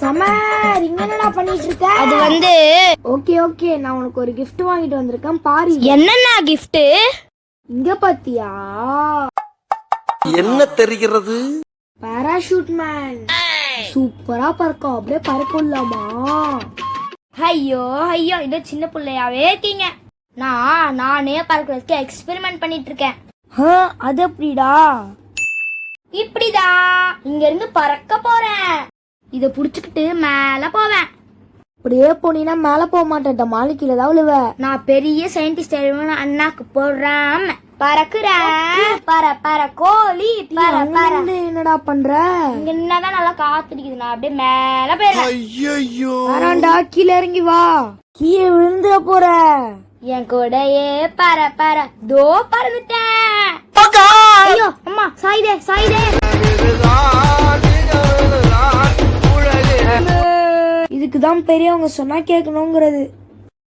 சமர் இங்க என்னடா பண்ணிட்டு இருக்க. அது வந்து ஓகே ஓகே. நான் உனக்கு ஒரு gift வாங்கிட்டு வந்திருக்கேன். பாரு. என்னண்ணா gift? இங்க பாத்தியா? என்ன தெரிகிறது? பாராஷூட் மேன் சூப்பரா பறக்கும். அப்படியே பறக்கலாமா? ஐயோ ஐயோ. இன்னும் சின்ன பிள்ளையாவே இருக்கீங்க. நான் நானே பறக்கிறதுக்கு எக்ஸ்பெரிமெண்ட் பண்ணிட்டு இருக்கேன். அது எப்படிடா? இப்படிதான். இங்க இருந்து பறக்க போறேன். இத புடிச்சுக்கிட்டு மேல போவேன். அப்படியே போனீங்கன்னா மேல போக மாட்டேன் மாளிகையில தான் விழுவ. நான் பெரிய சயின்டிஸ்ட் அண்ணாக்கு போடுறாம பறக்குறேன் பற பற கோழி பற பற. என்னடா பண்ற? இங்க என்னதான் நல்லா காத்திருக்குது. நான் அப்படியே மேல போயிடுறேன். ஐயோ வேணாண்டா கீழே இறங்கி வா. கீழே விழுந்துட போற. என் கூடயே பற பற. தோ பறந்துட்டேன். ஐயோ அம்மா சாயுதே சாயுதே. இதுக்கு பெரியவங்க சொன்னா கேட்கணுங்கிறது.